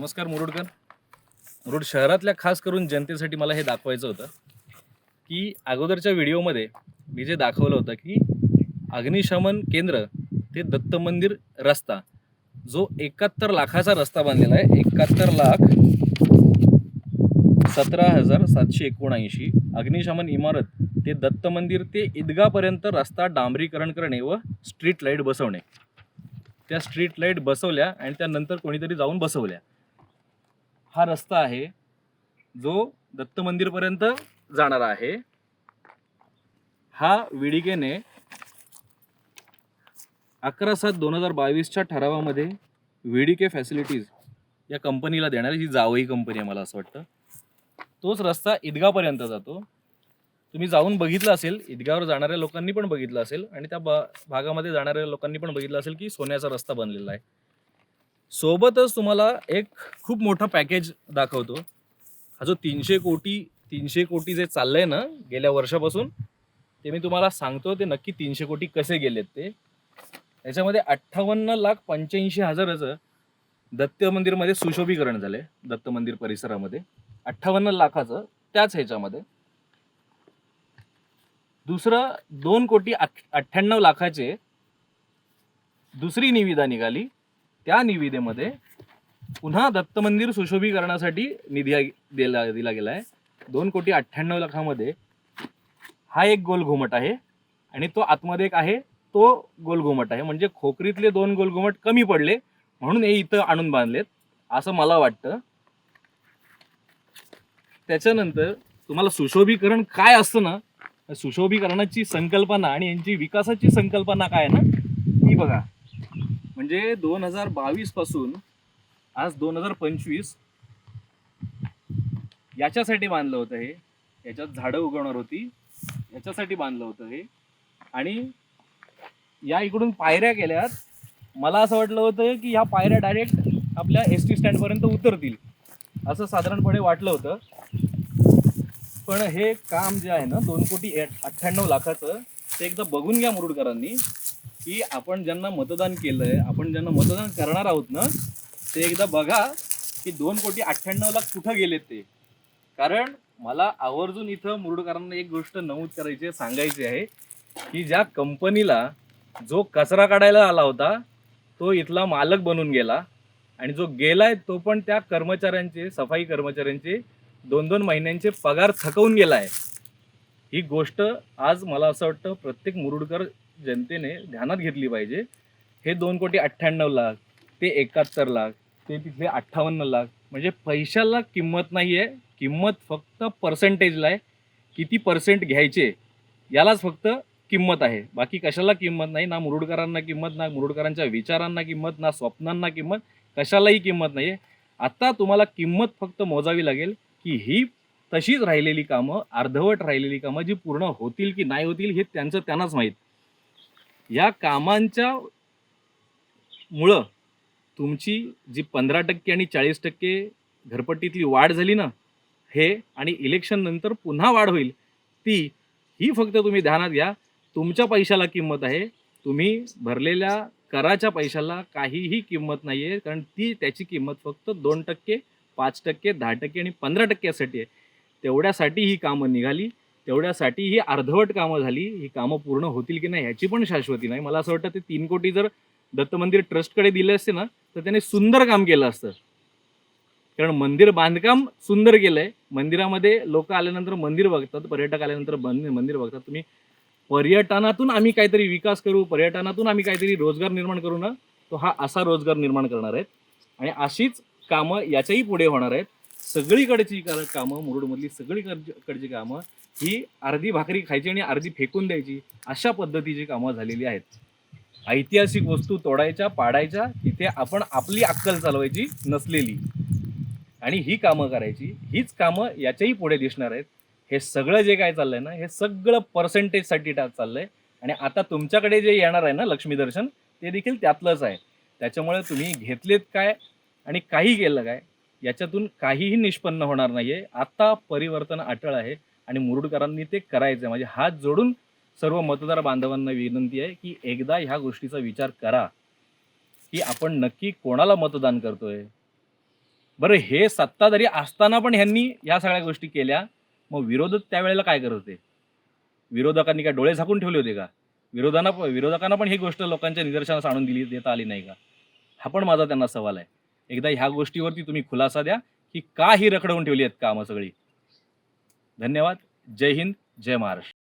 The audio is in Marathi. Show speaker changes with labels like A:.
A: नमस्कार मुरुडकर. मुरुड शहरातल्या खास करून जनतेसाठी मला हे दाखवायचं होतं की अगोदरच्या व्हिडिओमध्ये मी जे दाखवलं होतं की अग्निशमन केंद्र ते दत्त मंदिर रस्ता जो एकाहत्तर लाखाचा रस्ता बांधलेला आहे. एकाहत्तर लाख सतरा हजार सातशे एकोणऐंशी अग्निशमन इमारत ते दत्त मंदिर ते ईदगापर्यंत रस्ता डांबरीकरण करणे व स्ट्रीट लाइट बसवणे. त्या स्ट्रीट लाइट बसवल्या आणि त्यानंतर कोणीतरी जाऊन बसवल्या. हा रस्ता आहे जो दत्त मंदिरपर्यंत जाणारा आहे. हा विडिकेने अकरा सात दोन हजार बावीसच्या ठरावामध्ये विडिके फॅसिलिटीज या कंपनीला देणार ही जावई कंपनी आहे मला असं वाटतं. तोच रस्ता ईदगापर्यंत जातो. तुम्ही जाऊन बघितलं असेल ईदगावर जाणाऱ्या लोकांनी पण बघितलं असेल आणि त्या बा भागामध्ये जाणाऱ्या लोकांनी पण बघितलं असेल की सोन्याचा रस्ता बनलेला आहे. सोबतच तुम्हाला एक खूप मोठं पॅकेज दाखवतो. हा जो तीनशे कोटी तीनशे कोटी जे चाललंय ना गेल्या वर्षापासून ते मी तुम्हाला सांगतो ते नक्की तीनशे कोटी कसे गेलेत ते. त्याच्यामध्ये अठ्ठावन्न लाख पंच्याऐंशी हजाराचं दत्त मंदिरमध्ये सुशोभीकरण झालंय दत्त मंदिर परिसरामध्ये. अठ्ठावन्न लाखाचं त्याच ह्याच्यामध्ये. दुसरं दोन कोटी अठ्ठ्याण्णव लाखाचे दुसरी निविदा निघाली. त्या निविदेमध्ये पुन्हा दत्त मंदिर सुशोभीकरणासाठी निधी दिला दिला गेला आहे. दोन कोटी अठ्ठ्याण्णव लाखामध्ये हा एक गोल घुमट आहे आणि तो आतमध्ये एक आहे तो गोल घुमट आहे. म्हणजे खोकरीतले दोन गोल घुमट कमी पडले म्हणून हे इथं आणून बांधलेत असं मला वाटतं. त्याच्यानंतर तुम्हाला सुशोभीकरण काय असतं ना सुशोभीकरणाची संकल्पना आणि यांची विकासाची संकल्पना काय आहे ना ती बघा. म्हणजे दोन हजार बावीसपासून आज दोन हजार पंचवीस याच्यासाठी बांधलं होतं हे. याच्यात झाडं उगवणार होती. याच्यासाठी बांधलं होतं हे. आणि या इकडून पायऱ्या केल्यात. मला असं वाटलं होतं की ह्या पायऱ्या डायरेक्ट आपल्या एस टी स्टँडपर्यंत उतरतील. असं साधारणपणे वाटलं होतं. पण हे काम जे आहे ना दोन कोटी अठ्ठ्याण्णव लाखाचं ते एकदा बघून घ्या मुरुडकरांनी. की आपण ज्यांना मतदान केलंय आपण ज्यांना मतदान करणार आहोत ना ते एकदा बघा की दोन कोटी अठ्ठ्याण्णव लाख कुठं गेलेत ते. कारण मला आवर्जून इथं मुरुडकरांना एक गोष्ट नमूद करायची आहे, सांगायची आहे की ज्या कंपनीला जो कचरा काढायला आला होता तो इथला मालक बनून गेला आणि जो गेलाय तो पण त्या कर्मचाऱ्यांचे सफाई कर्मचाऱ्यांचे दोन दोन महिन्यांचे पगार थकवून गेलाय. ही गोष्ट आज मला असं वाटतं प्रत्येक मुरुडकर जनतेने ध्यानात घेतली पाहिजे. हे दोन कोटी अठ्ठ्याण्णव लाख ते एकाहत्तर लाख ते तिथले अठ्ठावन्न लाख म्हणजे पैशाला किंमत नाही आहे किंमत फक्त पर्सेंटेजला आहे. किती पर्सेंट घ्यायचे यालाच फक्त किंमत आहे. बाकी कशाला किंमत नाही? ना मुरुडकरांना किंमत ना मुरुडकरांच्या विचारांना किंमत ना स्वप्नांना किंमत कशालाही किंमत नाही आहे आता तुम्हाला किंमत फक्त मोजावी लागेल की ही तशीच राहिलेली कामं अर्धवट राहिलेली कामं जी पूर्ण होतील की नाही होतील हे त्यांचं त्यांनाच माहीत. या कामांच्या मुळं तुमची जी पंधरा टक्के आणि चाळीस टक्के घरपट्टीतली वाढ झाली ना हे आणि इलेक्शन नंतर पुन्हा वाढ होईल ती ही फक्त तुम्ही ध्यानात घ्या. तुमच्या पैशाला किंमत आहे. तुम्ही भरलेल्या कराच्या पैशाला काहीही किंमत नाही आहे कारण ती त्याची किंमत फक्त दोन टक्के पाच टक्के दहा टक्के आणि पंधरा टक्क्यासाठी आहे. तेवढ्यासाठी ही कामं निघाली तेवढ्यासाठी ही अर्धवट कामं झाली ही कामं पूर्ण होतील की नाही ह्याची पण शाश्वती नाही. मला असं वाटतं ते तीन कोटी जर दत्त मंदिर ट्रस्टकडे दिले असते ना तर त्याने सुंदर काम केलं असतं. कारण मंदिर बांधकाम सुंदर केलंय. मंदिरामध्ये लोक आल्यानंतर मंदिर बघतात पर्यटक आल्यानंतर मंदिर बघतात. तुम्ही पर्यटनातून आम्ही काहीतरी विकास करू पर्यटनातून आम्ही काहीतरी रोजगार निर्माण करू ना तो हा असा रोजगार निर्माण करणार आहेत. आणि अशीच कामं याच्याही पुढे होणार आहेत. सगळीकडची कामं मुरुडमधली सगळीकडची कामं ही अर्धी भाकरी खायची आणि अर्धी फेकून द्यायची अशा पद्धतीची कामं झालेली आहेत. ऐतिहासिक वस्तू तोडायच्या पाडायच्या तिथे आपण आपली अक्कल चालवायची नसलेली. आणि ही कामं करायची हीच कामं याच्याही पुढे दिसणार आहेत. हे सगळं जे काय चाललंय ना हे सगळं पर्सेंटेजसाठी टा चाललंय. आणि आता तुमच्याकडे जे येणार आहे ना लक्ष्मी दर्शन ते देखील त्यातलंच आहे. त्याच्यामुळे तुम्ही घेतलेत काय आणि काही केलं काय याच्यातून काहीही निष्पन्न होणार नाहीये. आता परिवर्तन अटळ आहे आणि मुरुडकरांनी ते करायचं म्हणजे हात जोडून सर्व मतदार बांधवांना विनंती आहे की एकदा ह्या गोष्टीचा विचार करा की आपण नक्की कोणाला मतदान करतोय. बरं हे सत्ताधारी असताना पण ह्यांनी ह्या सगळ्या गोष्टी केल्या. मग विरोधक त्यावेळेला काय करत होते? विरोधकांनी काय डोळे झाकून ठेवले होते का? विरोधांना विरोधकांना पण ही गोष्ट लोकांच्या निदर्शनास आणून दिली देता आली नाही का? हा पण माझा त्यांना सवाल आहे. एकदा ह्या गोष्टीवरती तुम्ही खुलासा द्या की का ही रखडवून ठेवली आहेत कामं सगळी. धन्यवाद. जय हिंद जय महाराष्ट्र.